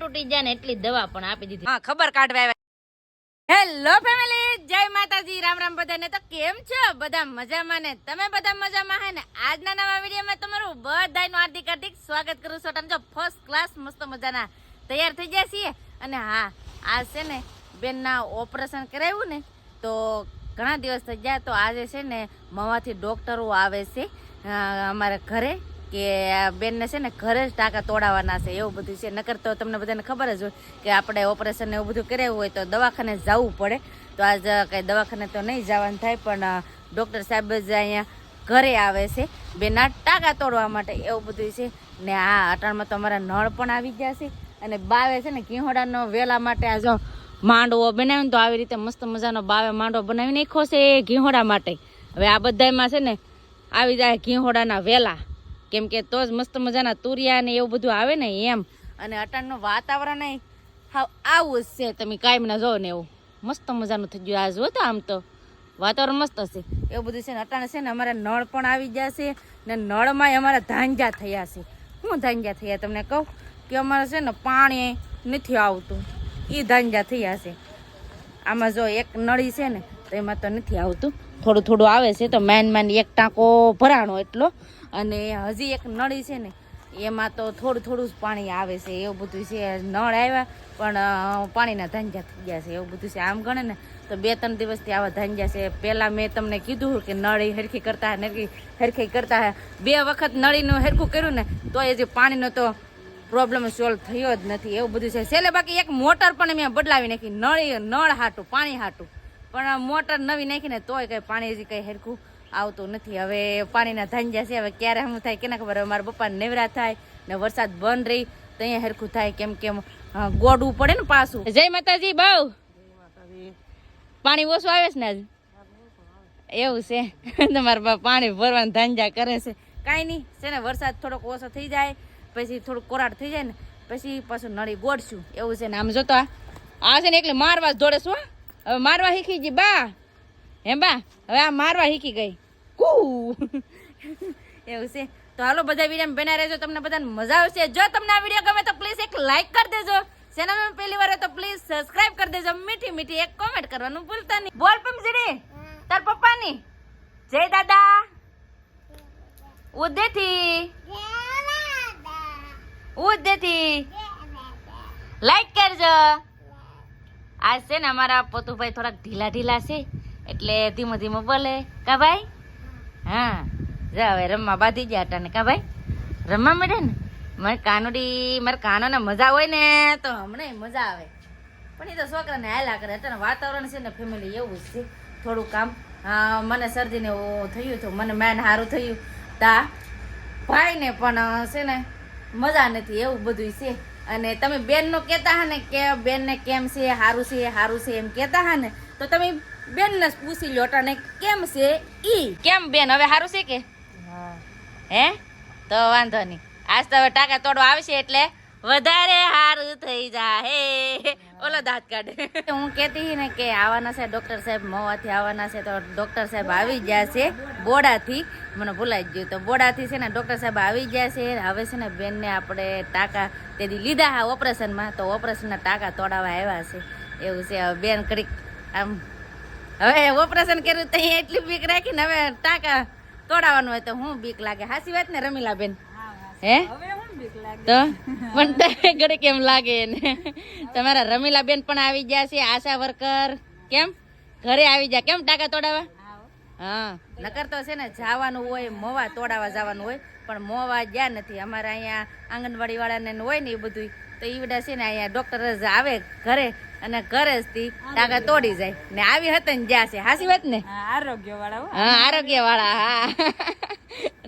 તૂટી જાય ને એટલી દવા પણ આપી દીધી. હા, ખબર કાઢવા આવ્યા. હેલો ફેમિલી જય માતાજી. રામ રામ બધાને. તો કેમ છો? બધા મજામાં ને? તમે બધા મજામાં હે ને? આજના નવા વિડીયોમાં તમારું બધાનું હાર્દિક હાર્દિક સ્વાગત કરું છું. તમે જો ફર્સ્ટ ક્લાસ મસ્ત મજાના તૈયાર થઈ ગયા છીએ. અને હા, આ છે ને બેનના ઓપરેશન કરાવ્યું ને, તો ઘણા દિવસ થઈ ગયા. તો આજે છે ને મવાથી ડૉક્ટરો આવે છે અમારા ઘરે. કે આ બેનને છે ને ઘરે જ ટાંકા તોડાવવાના છે, એવું બધું છે. નકર તો તમને બધાને ખબર જ હોય કે આપણે ઓપરેશન એવું બધું કરાવ્યું હોય તો દવાખાને જવું પડે. તો આજ કંઈ દવાખાને તો નહીં જવાનું થાય, પણ ડૉક્ટર સાહેબ જ અહીંયા ઘરે આવે છે. બેના ટાંકા તોડવા માટે એવું બધું છે. ને આ અટાણમાં તો અમારા નળ પણ આવી ગયા છે. અને બાવે છે ને ઘીહોડાનો વેલા માટે આ જો માંડવો બનાવ્યો ને તો આવી રીતે મસ્ત મજાનો બાવે માંડવો બનાવી નાખ્યો છે ઘીહોડા માટે. હવે આ બધામાં છે ને આવી જાય ઘીહોડાના વેલા. કેમ કે તો જ મસ્ત મજાના તુરિયા ને એવું બધું આવે ને એમ. અને અટાણનું વાતાવરણ હાવ આવું જ છે, તમે કાયમના જો ને એવું. મસ્ત મજાનું થઈ ગયું આ જો તો આમ તો. વાતાવરણ મસ્ત હશે. એવું બધું છે ને, અટાણે છે ને અમારા નળ પણ આવી ગયા છે ને નળમાંય અમારા ધાંજા થયા છે. શું ધાંજા થયા તમને કહું કે અમારે છે ને પાણી નથી આવતું. એ ધાંજા થયા છે. આમાં જો એક નળી છે ને, તો એમાં તો નથી આવતું. થોડું થોડું આવે છે તો મેન માન એક ટાંકો ભરાણો એટલો. અને હજી એક નળી છે ને, એમાં તો થોડું થોડું જ પાણી આવે છે, એવું બધું છે. નળ આવ્યા, પણ પાણીના ધાંજા થઈ ગયા છે, એવું બધું છે. આમ ગણે ને, તો બે ત્રણ દિવસથી આવા ધાંજા છે. પહેલાં મેં તમને કીધું કે નળી હરખી કરતા નરખી હરખી કરતા. બે વખત નળીનું હરખું કર્યું ને તો એ જે પાણીનો તો પ્રોબ્લેમ સોલ્વ થયો જ નથી, એવું બધું છે. છેલ્લે બાકી એક મોટર પણ મેં બદલાવી નાખી. નળી, નળ હાટું, પાણી હાટું. પણ આ મોટર નવી નાખીને તોય કઈ પાણી હજી કઈ હરખું આવતું નથી. હવે પાણીના ધાંજા છે. હવે ક્યારે શું થાય કેના ખબર? હવે મારા પપ્પા નેવરા થાય ને વરસાદ બંધ રહી તો અહીંયા હેરખું થાય કેમ કેમ ગોડવું પડે ને પાછું. જય માતાજી બહુ. પાણી ઓછું આવે છે ને આજ એવું છે. તમારા બા પાણી ભરવાનું ધાંજા કરે છે. કાંઈ નહીં છે ને વરસાદ થોડોક ઓછો થઈ જાય પછી થોડુંક કોરાટ થઈ જાય ને પછી પાછું નળી ગોડશું એવું છે ને આમ જોતા. આ આ છે ને એટલે મારવા જ દોડે છું હો. હવે મારવા શીખી ગઈ બા. હે બા હવે આ મારવા શીખી ગઈ. કુ. એવું છે. તો હાલો બધા વીડિયો બના રહેજો. તમને બધાને મજા આવશે. જો તમને આ વીડિયો ગમે તો પ્લીઝ એક લાઈક કરી દેજો. ચેનલમાં પહેલી વાર તો પ્લીઝ સબસ્ક્રાઇબ કરી દેજો. મીઠી મીઠી એક કોમેન્ટ કરવાનું ભૂલતા નહીં. બોલ પમજીડી તાર પપ્પાની. જય દાદા. ઉદેથી. ઉદેથી. લાઈક કરજો. આજ છે ને અમારા પોતુભાઈ થોડાક ઢીલા ઢીલા છે, એટલે ધીમો ધીમો બોલે. કા ભાઈ? હા, જા હવે રમવા બાંધી ગયા હતા ને કા ભાઈ? રમવા મળે ને? મારે કાનુડી, મારે કાનોને મજા હોય ને તો હમણાં મજા આવે. પણ એ તો છોકરાને હાલા કરે. અત્યારે વાતાવરણ છે ને ફેમિલી એવું જ છે. થોડું કામ. મને શરદીને થયું હતું મને મેન સારું થયું. તા, ભાઈને પણ, છે ને, મજા નથી. એવું બધું છે. અને તમે બેનનો કહેતા હા ને કે બેનને કેમ છે સારું છે સારું છે એમ કહેતા હા ને તો તમે બેનને જ પૂછી લો ને કેમ છે ઈ. કેમ બેન હવે સારું છે કે? હે. તો વાંધો નહીં. આજ તો હવે ટાકા તોડવા આવશે એટલે વધારે સારું થઈ જાય ઓલો દાંત કાઢે. હું કહેતી ને કે આવવાના છે ડોક્ટર સાહેબ મોવાથી આવવાના છે તો ડોક્ટર સાહેબ આવી ગયા છે બોડાથી. મને ભૂલાઈ ગયું. તો બોડાથી છે ને ડોક્ટર સાહેબ આવી ગયા છે. હવે છે ને બેનને આપણે ટાંકા તેથી લીધા હા ઓપરેશનમાં. તો ઓપરેશનના ટાંકા તોડાવવા આવ્યા છે. એવું છે. હવે બેન કડીક આમ હવે ઓપરેશન કર્યું તો એટલી બીક રાખીને હવે ટાંકા તોડાવવાનું હોય તો હું બીક લાગે. હાસી વાત ને રમીલા બેન હે. તો પણ તને ઘડી કેમ લાગે ને તમારા રમીલા બેન પણ આવી ગયા છે આશા વર્કર. કેમ? ઘરે આવી ગયા કેમ ટાકા તોડાવા? હા. નકર તો છે ને જવાનું હોય મોવા તોડાવા જવાનું હોય પણ મોવા ગયા નથી. અમારે અહીંયા આંગણવાડી વાળાને હોય ને એ બધું તો ઈવડા છે ને અહીંયા ડોક્ટર જ આવે ઘરે અને ઘરે જ થી ટાંકા તોડી જાય. ને આવી હતી ને જ્યાં છે. હાસી વાત ને? આરોગ્ય વાળા હા. આરોગ્ય વાળા હા.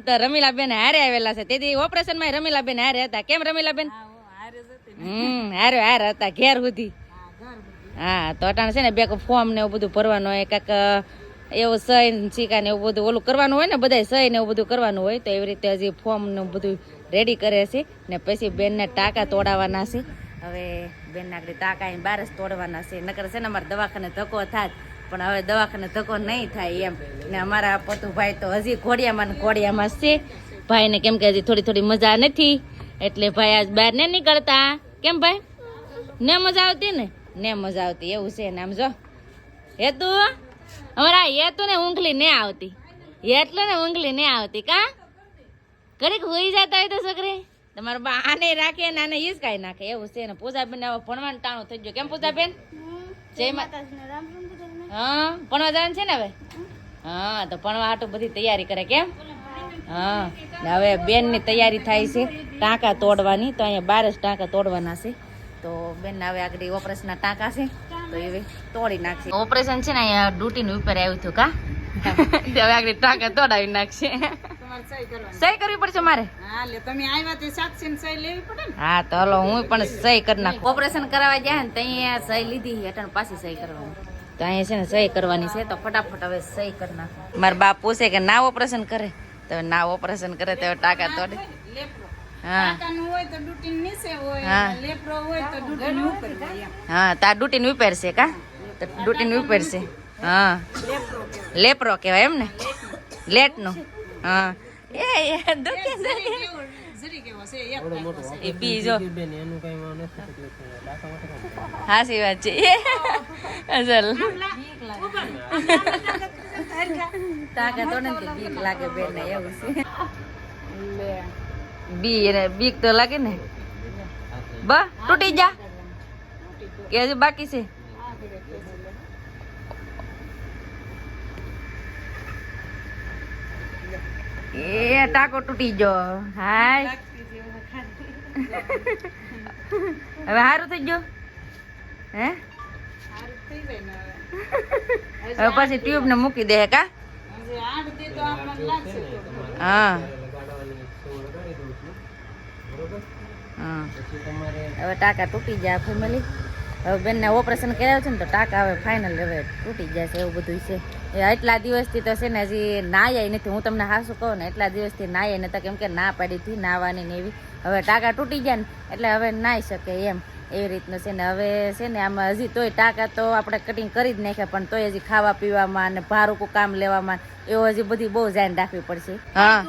તો રમીલાબેન હારે આવેલા છે. તેથી ઓપરેશનમાં રમીલા હારે હતા. કેમ રમીલાબેન? હમ હારે હારે હતા. ઘેર સુધી. હા તો અટાણે છે ને બે ફોર્મ ને એવું બધું ભરવાનું હોય કાંક એવું સહી ને ને એવું બધું ઓલું કરવાનું હોય ને બધા સહી ને એવું બધું કરવાનું હોય તો એવી રીતે હજી ફોર્મ ને બધું રેડી કરે છે. ને પછી બેનને ટાંકા તોડાવવાના છે. હવે બેન નાકડી ટાંકા અહીં બાર જ તોડવાના છે. નકર છે ને અમારે દવાખાને ધક્કો થાય પણ હવે દવાખાને ધક્કો નહીં થાય એમ. ને અમારા પોતુભાઈ તો હજી ઘોડિયામાં ને ઘોડિયામાં છે. ભાઈને કેમ કે હજી થોડી થોડી મજા નથી. એટલે ભાઈ આજ બહાર ને નીકળતા. કેમ ભાઈ? ને મજા આવતી ને? ને મજા આવતી એવું છે ને આમ જો. હેતુ? અમારા હેતુ ને ઊંઘલી ને આવતી. એટલે ને ઊંઘલી ને આવતી કા? ઘડીક હોઈ જતા હોય તો છોકરી તમારો બા આને રાખે ને આને ઈજ કાંઈ નાખે. એવું છે ને પૂજાબેન હવે ભણવાનું ટાણું થઈ ગયું. કેમ પૂજાબેન? જય માતા હા ભણવા જવાનું છે ને હવે? હા તો ભણવા હાટું બધી તૈયારી કરે કેમ? હા ને હવે બેનની તૈયારી થાય છે ટાંકા તોડવાની તો અહીંયા બાર જ ટાંકા તોડવાના છે. તો બેન હવે આગળ ઓપરેશનના ટાંકા છે તો એ તોડી નાખશે. ઓપરેશન છે ને અહીંયા ડ્યુટીનું ઉપર આવ્યું હતું કા? હવે આગળ ટાંકા તોડાવી નાખશે. સહી કરવી પડશે મારે? તમે આવ્યા તે સાક્ષી સહી લેવી પડે ને? હા તો હલો હું પણ સહી કરી નાખું. ઓપરેશન કરાવવા ગયા ને ત્યાં સહી લીધી હેઠળ પાછી સહી કરવાની. તો અહીંયા છે ને સહી કરવાની છે તો ફટાફટ હવે સહી કરી નાખો. મારા બાપ પૂછે કે ના ઓપરેશન કરે? તો ના ઓપરેશન કરે તો ટાકા તોડે. હા. તો ડૂટી નીચે હોય હા. અને લેપ્રો હોય તો ડૂટી ઉપર હોય એમ. હા તાર ડૂટીને ઉપર છે કા? તો ડૂટીન વિપેરશે હા. લેપરો કહેવાય એમ ને? લેટનું. હા. એ દુખી દુખે. હાસી વાત છે અસલ તો બીક લાગે બેન ને એવું છે બી એને બીક તો લાગે ને બા તૂટી જા કે હજુ બાકી છે એ ટાકો તૂટી ગયો. હાય. હવે સારું થઈ ગયો? હે? હવે. પછી ટ્યુબ ને મૂકી દે કા? હા. હવે ટાંકા તૂટી જાય ફેમિલી હવે બેનને ઓપરેશન કરાવ્યું છે ને તો ટાંકા હવે ફાઇનલ હવે તૂટી જશે છે એવું બધું છે. એ એટલા દિવસથી તો છે ને હજી નાયા નથી. હું તમને હાસું કહું ને એટલા દિવસથી નાયા નતા કેમ કે ના પાડી હતી નાવાની ને એવી. હવે ટાંકા તૂટી ગયા ને એટલે હવે નાહી શકે એમ. એવી રીતનું છે ને હવે છે ને આમાં હજી તોય ટાંકા તો આપણે કટિંગ કરી જ નાખ્યા પણ તોય હજી ખાવા પીવામાં અને ભારુકું કામ લેવામાં એવું હજી બધી બહુ ધ્યાન રાખવી પડશે. હા.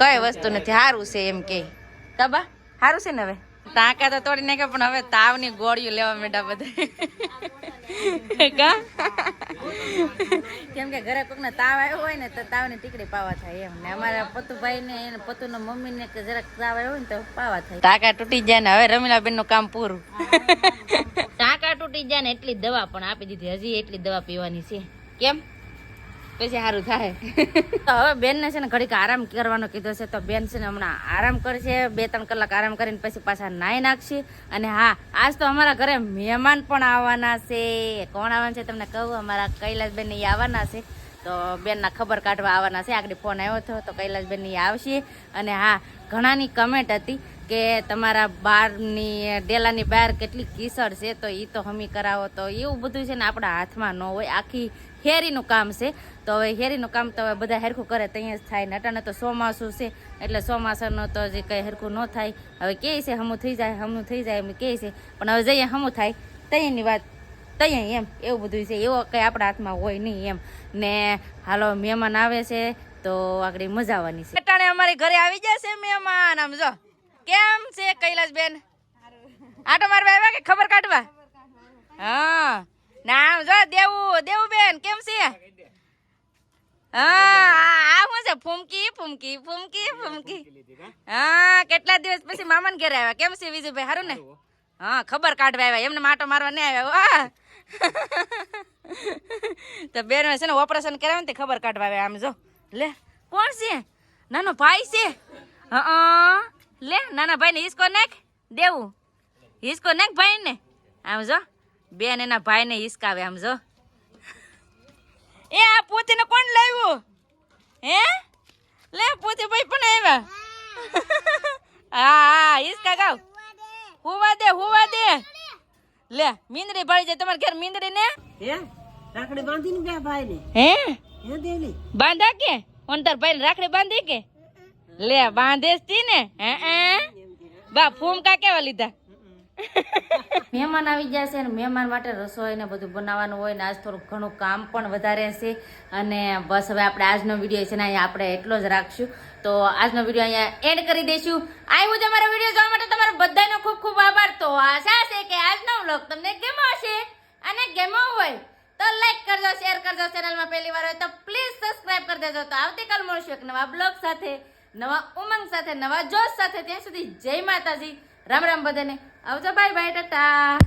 કઈ વસ્તુ નથી સારું છે એમ કે. તબા સારું છે ને હવે? ટાંકા તો તોડી નાખ્યા પણ હવે તાવની ગોળીઓ લેવા માંડ્યા બધા. કા? કેમ કે ઘરે કોકને તાવ આવ્યો હોય ને તો તાવની ટીકડી પાવા થાય એમ. ને અમારા પતુભાઈ ને એને પતુના મમ્મી ને કે જરાક તાવ આવ્યો હોય ને તો પાવા થાય. ટાંકા તૂટી જાય ને હવે રમીલાબેનનું કામ પૂરું. ટાંકા તૂટી જાય ને એટલી દવા પણ આપી દીધી. હજી એટલી દવા પીવાની છે. કેમ? પછી સારું થાય. તો હવે બેનને છે ને ઘડીક આરામ કરવાનો કીધો છે, તો બેન છે ને હમણાં આરામ કરશે, બે ત્રણ કલાક આરામ કરીને પછી પાછા નાહી નાખશે. અને હા, આજ તો અમારા ઘરે મહેમાન પણ આવવાના છે. કોણ આવવાના છે તમને કહું? અમારા કૈલાસબેન એ આવવાના છે. તો બેનના ખબર કાઢવા આવવાના છે. આગળ ફોન આવ્યો હતો તો કૈલાસબેન એ આવશે. અને હા, ઘણાની કમેન્ટ હતી કે તમારા બારની, ડેલાની બહાર કેટલી કીસળ છે, તો એ તો હમી કરાવો. તો એવું બધું છે ને આપણા હાથમાં ન હોય. આખી હેરીનું કામ છે. તો હવે હેરીનું કામ તો હવે બધા હેરખું કરે ત્યાં જ થાય. ને અટાણે તો ચોમાસું છે એટલે ચોમાસાનું તો જે કંઈ હેરખું ન થાય. હવે કે છે હમું થઈ જાય હમું થઈ જાય એમ કે છે. પણ હવે જઈએ હમું થાય. તૈયારની વાત તૈયાર એમ એવું બધું છે. એવો કંઈ આપણા હાથમાં હોય નહીં એમ. ને હાલો મહેમાન આવે છે તો આગળ મજા આવવાની છે. અટાણે અમારી ઘરે આવી જશે મહેમાન. આમ જો કેમ છે કૈલાસબેન? આટો મારવા આવ્યા કે ખબર કાઢવા? હા. નામ જો દેવું દેવું બેન કેમ છે? હા આ શું છે? ફૂમકી ફૂમકી ફૂમકી ફૂમકી. હા કેટલા દિવસ પછી મામાને ઘરે આવ્યા? કેમ છે વિજયભાઈ? સારું ને? હા. ખબર કાઢવા આવ્યા. એમને માટો મારવા નહીં આવ્યા વાહ તો બેન છે ને ઓપરેશન કરાવે ને તે ખબર કાઢવા આવ્યા આમ જો. લે કોણ છે? નાનો ભાઈ છે? હા લે નાના ભાઈ ને હિસકો નાખ. દેવું. હિસકો નાખ ભાઈ ને આમ જો. બેન એના ભાઈ ને હિસકાવે આમ જો. એ આ પોતીને કોણ લાવ્યું? હે? લે પોતે ભાઈ પણ આવ્યા. હા હા હિસકા ગાવ. હુવા દે હુવા દે. લે મીંદડી ભળી જાય તમારે ઘેર મીંદડી ને હે? રાખડી બાંધીને બે ભાઈ ને હે? હે દેલી બાંધા કે? ઓન તાર ભાઈને રાખડી બાંધી કે? લે બાંધેસ તી ને. હે હે? બા ફૂમકા કેવા લીધા? મહેમાન આવી જાય છે ને મહેમાન માટે રસોઈ ને બધું બનાવવાનું હોય ને આજ થોડુંક ઘણું કામ પણ વધારે છે. અને બસ હવે આપણે આજનો વીડિયો છે ને અહીંયા આપણે એટલો જ રાખશું. તો આજનો વીડિયો અહીંયા એન્ડ કરી દઈશું. આવ્યું હું તમારો વીડિયો જોવા માટે તમારો બધાનો ખૂબ ખૂબ આભાર. તો આશા છે કે આજનો વ્લોગ તમને ગેમો હશે અને ગેમો હોય તો લાઈક કરજો શેર કરજો ચેનલમાં પહેલી વાર હોય તો પ્લીઝ સબસ્ક્રાઇબ કરી દેજો. તો આવતીકાલ મળશું એક નવા બ્લોગ સાથે, નવા ઉમંગ સાથે, નવા જોશ સાથે. ત્યાં સુધી જય માતાજી. રામ રામ બધાને. આવજો બાય બાય ટાટા.